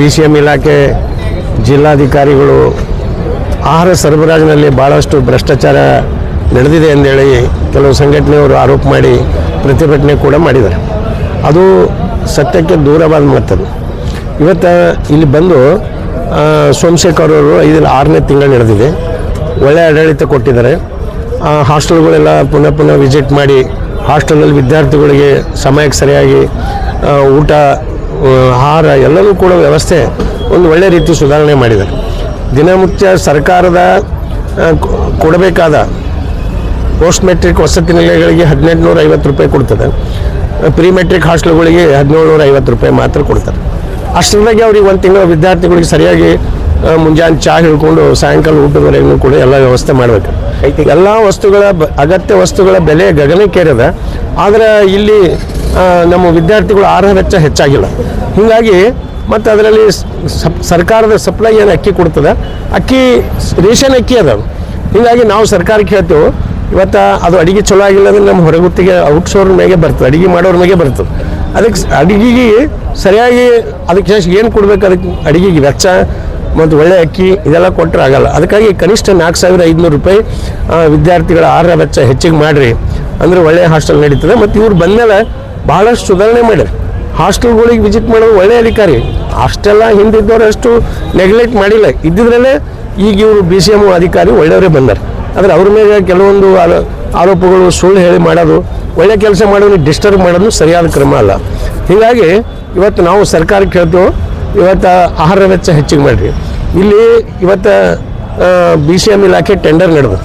B C M ಇಲಾಖೆ ಜಿಲ್ಲಾಧಿಕಾರಿಗಳು ಆಹಾರ ಸರಬರಾಜಿನಲ್ಲಿ ಭಾಳಷ್ಟು ಭ್ರಷ್ಟಾಚಾರ ನಡೆದಿದೆ ಅಂದೇಳಿ ಕೆಲವು ಸಂಘಟನೆಯವರು ಆರೋಪ ಮಾಡಿ ಪ್ರತಿಭಟನೆ ಕೂಡ ಮಾಡಿದ್ದಾರೆ. ಅದು ಸತ್ಯಕ್ಕೆ ದೂರವಾದ ಮಾತದು ಇವತ್ತು ಇಲ್ಲಿ ಬಂದು ಸೋಮಶೇಖರ್ ಅವರು ಐದರ ಆರನೇ ತಿಂಗಳು ನಡೆದಿದೆ. ಒಳ್ಳೆಯ ಆಡಳಿತ ಕೊಟ್ಟಿದ್ದಾರೆ. ಹಾಸ್ಟೆಲ್ಗಳೆಲ್ಲ ಪುನಃ ಪುನಃ ವಿಸಿಟ್ ಮಾಡಿ ಹಾಸ್ಟೆಲಲ್ಲಿ ವಿದ್ಯಾರ್ಥಿಗಳಿಗೆ ಸಮಯಕ್ಕೆ ಸರಿಯಾಗಿ ಊಟ ಆಹಾರ ಎಲ್ಲವೂ ಕೂಡ ವ್ಯವಸ್ಥೆ ಒಂದು ಒಳ್ಳೆ ರೀತಿ ಸುಧಾರಣೆ ಮಾಡಿದ್ದಾರೆ ದಿನನಿತ್ಯ ಸರ್ಕಾರದ ಕೊಡಬೇಕಾದ ಪೋಸ್ಟ್ ಮೆಟ್ರಿಕ್ ವಸತಿ ನಿಲಯಗಳಿಗೆ ಹದಿನೆಂಟು ನೂರ ಐವತ್ತು ರೂಪಾಯಿ ಕೊಡ್ತದೆ. ಪ್ರೀ ಮೆಟ್ರಿಕ್ ಹಾಸ್ಟೆಲ್ಗಳಿಗೆ ಹದಿನೇಳು ನೂರ ಐವತ್ತು ರೂಪಾಯಿ ಮಾತ್ರ ಕೊಡ್ತಾರೆ. ಅಷ್ಟರದಾಗೆ ಅವ್ರಿಗೆ ಒಂದು ತಿಂಗಳು ವಿದ್ಯಾರ್ಥಿಗಳಿಗೆ ಸರಿಯಾಗಿ ಮುಂಜಾನೆ ಚಹಾ ಹಿಡ್ಕೊಂಡು ಸಾಯಂಕಾಲ ಊಟದವರೆಗೂ ಕೂಡ ಎಲ್ಲ ವ್ಯವಸ್ಥೆ ಮಾಡಬೇಕು. ಎಲ್ಲ ವಸ್ತುಗಳ ಅಗತ್ಯ ವಸ್ತುಗಳ ಬೆಲೆ ಗಗನಕ್ಕೇರಿದೆ. ಆದರೆ ಇಲ್ಲಿ ನಮ್ಮ ವಿದ್ಯಾರ್ಥಿಗಳು ಆಹಾರ ವೆಚ್ಚ ಹೆಚ್ಚಾಗಿಲ್ಲ. ಹೀಗಾಗಿ ಮತ್ತು ಅದರಲ್ಲಿ ಸಪ್- ಸರ್ಕಾರದ ಸಪ್ಲೈ ಏನು ಅಕ್ಕಿ ಕೊಡ್ತದೆ? ಅಕ್ಕಿ, ರೇಷನ್ ಅಕ್ಕಿ ಅದ. ಹೀಗಾಗಿ ನಾವು ಸರ್ಕಾರಕ್ಕೆ ಹೇಳ್ತೇವೆ, ಇವತ್ತು ಅದು ಅಡುಗೆ ಚಲೋ ಆಗಿಲ್ಲ ಅಂದ್ರೆ ನಮ್ಮ ಹೊರಗುತ್ತಿಗೆ ಔಟ್ಸೋರ್ ಮೇಲೆ ಬರ್ತದೆ, ಅಡಿಗೆ ಮಾಡೋರ ಮೇಲೆ ಬರ್ತದೆ. ಅದಕ್ಕೆ ಅಡುಗೆಗೆ ಸರಿಯಾಗಿ ಅದಕ್ಕೆ ಏನು ಕೊಡ್ಬೇಕು? ಅದಕ್ಕೆ ಅಡಿಗೆಗೆ ವೆಚ್ಚ, ಮತ್ತು ಒಳ್ಳೆ ಅಕ್ಕಿ ಇದೆಲ್ಲ ಕೊಟ್ಟರೆ ಆಗಲ್ಲ. ಅದಕ್ಕಾಗಿ ಕನಿಷ್ಠ ನಾಲ್ಕು ಸಾವಿರ ಐದುನೂರು ರೂಪಾಯಿ ವಿದ್ಯಾರ್ಥಿಗಳ ಆಹಾರ ವೆಚ್ಚ ಹೆಚ್ಚಿಗೆ ಮಾಡಿರಿ. ಅಂದರೆ ಒಳ್ಳೆಯ ಹಾಸ್ಟೆಲ್ ನಡೀತದೆ. ಮತ್ತು ಇವ್ರು ಬಂದಮೇಲೆ ಭಾಳಷ್ಟು ಸುಧಾರಣೆ ಮಾಡ್ಯಾರ ಹಾಸ್ಟೆಲ್ಗಳಿಗೆ ವಿಸಿಟ್ ಮಾಡೋದು ಒಳ್ಳೆಯ ಅಧಿಕಾರಿ. ಅಷ್ಟೆಲ್ಲ ಹಿಂದಿದ್ದವ್ರು ಅಷ್ಟು ನೆಗ್ಲೆಕ್ಟ್ ಮಾಡಿಲ್ಲ. ಇದ್ದಿದ್ರಲ್ಲೇ ಈಗ ಇವರು ಬಿ ಸಿ ಎಂ ಅಧಿಕಾರಿ ಒಳ್ಳೆಯವರೇ ಬಂದಾರೆ. ಆದರೆ ಅವ್ರ ಮೇಲೆ ಕೆಲವೊಂದು ಆರೋ- ಆರೋಪಗಳು, ಸುಳ್ಳು ಹೇಳಿ ಮಾಡೋದು, ಒಳ್ಳೆ ಕೆಲಸ ಮಾಡೋದು ಡಿಸ್ಟರ್ಬ್ ಮಾಡೋದು ಸರಿಯಾದ ಕ್ರಮ ಅಲ್ಲ. ಹೀಗಾಗಿ ಇವತ್ತು ನಾವು ಸರ್ಕಾರಕ್ಕೆ ಹೇಳ್ತೇವೆ, ಇವತ್ತು ಆಹಾರ ವೆಚ್ಚ ಹೆಚ್ಚಿಗೆ ಮಾಡಿರಿ. ಇಲ್ಲಿ ಇವತ್ತು ಬಿ ಸಿ ಎಂ ಇಲಾಖೆ ಟೆಂಡರ್ ನಡೆದು.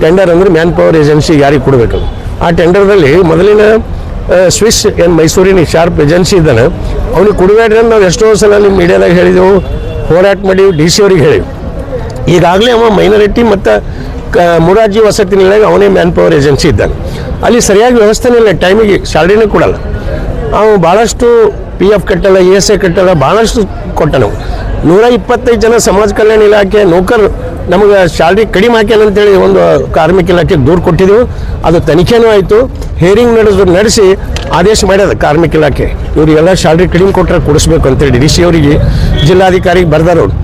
ಟೆಂಡರ್ ಅಂದರೆ ಮ್ಯಾನ್ ಪವರ್ ಏಜೆನ್ಸಿ ಯಾರಿಗೆ ಕೊಡಬೇಕು ಆ ಟೆಂಡರ್ದಲ್ಲಿ ಮೊದಲಿನ ಸ್ವಿಸ್ ಏನು ಮೈಸೂರಿನ ಶಾರ್ಪ್ ಏಜೆನ್ಸಿ ಇದ್ದಾನೆ. ಅವ್ನಿಗೆ ಕೊಡಬೇಡ್ರಿ ಅಂತ ನಾವು ಎಷ್ಟೋ ಸಲ ನಿಮ್ಮ ಮೀಡಿಯಾದಾಗ ಹೇಳಿದೆವು. ಹೋರಾಟ ಮಾಡಿ ಡಿ ಸಿ ಅವ್ರಿಗೆ ಹೇಳಿವಿ. ಈಗಾಗಲೇ ಅವ ಮೈನಾರಿಟಿ ಮತ್ತು ಕ, ಮುರಾರ್ಜಿ ವಸತಿ ನಿಲಯ ಅವನೇ ಮ್ಯಾನ್ ಪವರ್ ಏಜೆನ್ಸಿ ಇದ್ದಾನೆ. ಅಲ್ಲಿ ಸರಿಯಾಗಿ ವ್ಯವಸ್ಥೆನೇ ಇಲ್ಲ, ಟೈಮಿಗೆ ಸ್ಯಾಲ್ರಿನೇ ಕೊಡಲ್ಲ. ಅವನು ಭಾಳಷ್ಟು ಪಿ ಎಫ್ ಕಟ್ಟಲ್ಲ ಇ ಎಸ್ ಐ ಕಟ್ಟಲ್ಲ ಭಾಳಷ್ಟು ಕೊಟ್ಟ ನಾವು ನೂರ ಇಪ್ಪತ್ತೈದು ಜನ ಸಮಾಜ ಕಲ್ಯಾಣ ಇಲಾಖೆ ನೌಕರು ನಮಗೆ ಸ್ಯಾಲ್ರಿ ಕಡಿಮೆ ಹಾಕ್ಯಾನ ಅಂತೇಳಿ ಒಂದು ಕಾರ್ಮಿಕ ಇಲಾಖೆಗೆ ದೂರು ಕೊಟ್ಟಿದ್ದೆವು ಅದು ತನಿಖೆನೂ ಆಯಿತು. ಹೇರಿಂಗ್ ನಡೆದು ನಡೆಸಿ ಆದೇಶ ಮಾಡ್ಯದ ಕಾರ್ಮಿಕ ಇಲಾಖೆ. ಇವರಿಗೆಲ್ಲ ಸ್ಯಾಲ್ರಿ ಕಡಿಮೆ ಕೊಟ್ಟರೆ ಕೊಡಿಸ್ಬೇಕು ಅಂತೇಳಿ ಡಿ ಸಿ ಅವರಿಗೆ. ಜಿಲ್ಲಾಧಿಕಾರಿಗೆ ಬರ್ದಾರ ಅವ್ರು.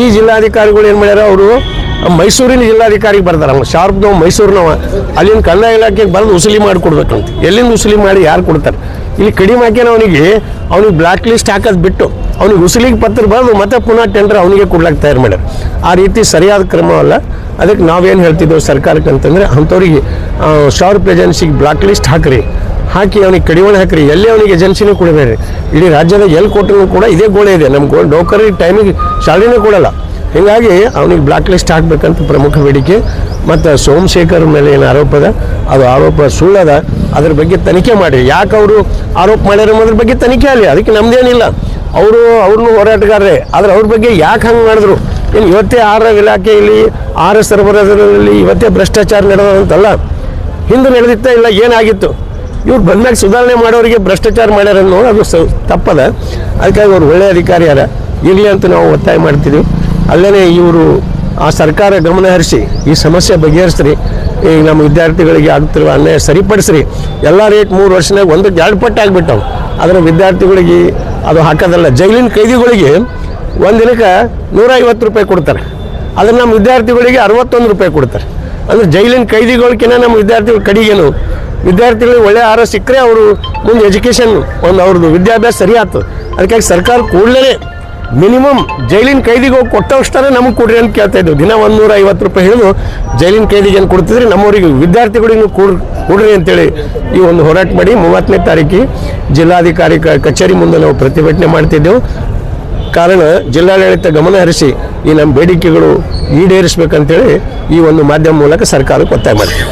ಈ ಜಿಲ್ಲಾಧಿಕಾರಿಗಳು ಏನು ಮಾಡ್ಯಾರ ಅವರು ಮೈಸೂರಿನ ಜಿಲ್ಲಾಧಿಕಾರಿಗೆ ಅವ್ನು ಶಾರ್ಪ್ನವ ಮೈಸೂರಿನವ ಅಲ್ಲಿನ ಕಂದಾಯ ಇಲಾಖೆಗೆ ಬಂದು ಉಸುಲಿ ಮಾಡಿ ಕೊಡ್ಬೇಕಂತ. ಎಲ್ಲಿಂದ ಉಸುಲಿ ಮಾಡಿ ಯಾರು ಕೊಡ್ತಾರೆ? ಇಲ್ಲಿ ಕಡಿಮೆ ಹಾಕ್ಯಾನ ಅವನಿಗೆ, ಅವ್ನಿಗೆ ಬ್ಲ್ಯಾಕ್ ಲಿಸ್ಟ್ ಹಾಕೋದು ಬಿಟ್ಟು, ಅವ್ನಿಗೆ ಉಸುಲಿಗೆ ಪತ್ರ ಬರೆದು ಮತ್ತೆ ಪುನಃ ಟೆಂಡರ್ ಅವನಿಗೆ ಕೊಡ್ಲಾಕ್ ತಯಾರು ಮಾಡ್ಯಾರ. ಆ ರೀತಿ ಸರಿಯಾದ ಕ್ರಮವಲ್ಲ ಅದಕ್ಕೆ ನಾವೇನು ಹೇಳ್ತಿದ್ದೇವೆ ಸರ್ಕಾರಕ್ಕೆ ಅಂತಂದರೆ, ಅಂಥವ್ರಿಗೆ ಶಾರ್ಪ್ ಏಜೆನ್ಸಿಗೆ ಬ್ಲಾಕ್ ಲಿಸ್ಟ್ ಹಾಕ್ರಿ. ಹಾಕಿ ಅವನಿಗೆ ಕಡಿವಾಣ ಹಾಕ್ರಿ. ಎಲ್ಲಿ ಅವನಿಗೆ ಏಜೆನ್ಸಿನೂ ಕೊಡಬೇಡ್ರಿ. ಇಡೀ ರಾಜ್ಯದ ಎಲ್ಲಿ ಕೊಟ್ಟರು ಕೂಡ ಇದೇ ಗೋಳೆ ಇದೆ. ನಮ್ಮ ನೌಕರಿ ಟೈಮಿಗೆ ಶಾಲೆನೂ ಕೊಡಲ್ಲ. ಹೀಗಾಗಿ ಅವನಿಗೆ ಬ್ಲಾಕ್ ಲಿಸ್ಟ್ ಹಾಕ್ಬೇಕಂತ ಪ್ರಮುಖ ಬೇಡಿಕೆ. ಮತ್ತು ಸೋಮಶೇಖರ್ ಮೇಲೆ ಏನು ಆರೋಪ ಅದ ಅದು ಆರೋಪ ಸುಳ್ಳದ. ಅದ್ರ ಬಗ್ಗೆ ತನಿಖೆ ಮಾಡಿ. ಯಾಕೆ ಅವರು ಆರೋಪ ಮಾಡ್ಯಾರ ಅದ್ರ ಬಗ್ಗೆ ತನಿಖೆ ಆಗಲಿ? ಅದಕ್ಕೆ ನಮ್ದೇನಿಲ್ಲ. ಅವರು ಅವ್ರನ್ನೂ ಹೋರಾಟಗಾರರೇ. ಆದರೆ ಅವ್ರ ಬಗ್ಗೆ ಯಾಕೆ ಹಂಗೆ ಮಾಡಿದ್ರು? ಏನು ಇವತ್ತೇ ಆಹಾರ ಇಲಾಖೆಯಲ್ಲಿ ಆಹಾರ ಸರಬರಾಜರಲ್ಲಿ ಇವತ್ತೇ ಭ್ರಷ್ಟಾಚಾರ ನಡೆದಂತಲ್ಲ ಹಿಂದೆ ನಡೆದಿತ್ತ ಇಲ್ಲ, ಏನಾಗಿತ್ತು? ಇವ್ರು ಬಂದಾಗ ಸುಧಾರಣೆ ಮಾಡೋರಿಗೆ ಭ್ರಷ್ಟಾಚಾರ ಮಾಡ್ಯಾರ ಅನ್ನೋದು ಅದು ಸ ತಪ್ಪದ. ಅದಕ್ಕಾಗಿ ಅವ್ರು ಒಳ್ಳೆಯ ಅಧಿಕಾರಿ ಯಾರ ಇರಲಿ ಅಂತ ನಾವು ಒತ್ತಾಯ ಮಾಡ್ತಿದ್ವಿ. ಅಲ್ಲೇ ಇವರು ಆ ಸರ್ಕಾರ ಗಮನ ಹರಿಸಿ ಈ ಸಮಸ್ಯೆ ಬಗೆಹರಿಸ್ರಿ ಈಗ ನಮ್ಮ ವಿದ್ಯಾರ್ಥಿಗಳಿಗೆ ಆಗ್ತಿರುವ ಅನ್ಯಾಯ ಸರಿಪಡಿಸ್ರಿ. ಎಲ್ಲ ರೇಟ್ ಮೂರು ವರ್ಷನಾಗ ಒಂದು ಎರಡು ಪಟ್ಟು ಆಗಿಬಿಟ್ಟವು. ಅದರ ವಿದ್ಯಾರ್ಥಿಗಳಿಗೆ ಅದು ಹಾಕೋದಲ್ಲ. ಜೈಲಿನ ಕೈದಿಗಳಿಗೆ ಒಂದು ದಿನಕ್ಕೆ ನೂರೈವತ್ತು ರೂಪಾಯಿ ಕೊಡ್ತಾರೆ. ಅದನ್ನು ನಮ್ಮ ವಿದ್ಯಾರ್ಥಿಗಳಿಗೆ ಅರವತ್ತೊಂದು ರೂಪಾಯಿ ಕೊಡ್ತಾರೆ. ಅಂದರೆ ಜೈಲಿನ ಕೈದಿಗಳಿಗಿಂತ ನಮ್ಮ ವಿದ್ಯಾರ್ಥಿಗಳು ಕಡಿಗೇನು. ವಿದ್ಯಾರ್ಥಿಗಳಿಗೆ ಒಳ್ಳೆ ಆಹಾರ ಸಿಕ್ಕರೆ ಅವರು ಮುಂದೆ ಎಜುಕೇಷನ್ ಒಂದು ಅವ್ರದ್ದು ವಿದ್ಯಾಭ್ಯಾಸ ಸರಿ ಆಗ್ತದೆ. ಅದಕ್ಕಾಗಿ ಸರ್ಕಾರ ಕೂಡಲೇ ಮಿನಿಮಮ್ ಜೈಲಿನ ಕೈದಿಗೆ ಹೋಗಿ ಕೊಟ್ಟವಷ್ಟೇ ನಮಗೆ ಕೊಡ್ರಿ ಅಂತ ಕೇಳ್ತಾ ಇದ್ವು ದಿನ ಒಂದು ನೂರ ಐವತ್ತು ರೂಪಾಯಿ ಹಿಡಿದು ಜೈಲಿನ ಕೈದಿಗೆ ಏನು ಕೊಡ್ತಿದ್ರಿ? ನಮ್ಮವರಿಗೆ ವಿದ್ಯಾರ್ಥಿಗಳಿಗೂ ಕೊಡ್ ಕೊಡ್ರಿ ಅಂತೇಳಿ ಈ ಒಂದು ಹೋರಾಟ ಮಾಡಿ ಮೂವತ್ತನೇ ತಾರೀಕಿಗೆ ಜಿಲ್ಲಾಧಿಕಾರಿ ಕಚೇರಿ ಮುಂದೆ ನಾವು ಪ್ರತಿಭಟನೆ ಮಾಡ್ತಿದ್ದೆವು. ಕಾರಣ ಜಿಲ್ಲಾಡಳಿತ ಗಮನ ಹರಿಸಿ ಈ ನಮ್ಮ ಬೇಡಿಕೆಗಳು ಈಡೇರಿಸಬೇಕಂತೇಳಿ ಈ ಒಂದು ಮಾಧ್ಯಮ ಮೂಲಕ ಸರ್ಕಾರಕ್ಕೆ ಒತ್ತಾಯ ಮಾಡ್ತೀವಿ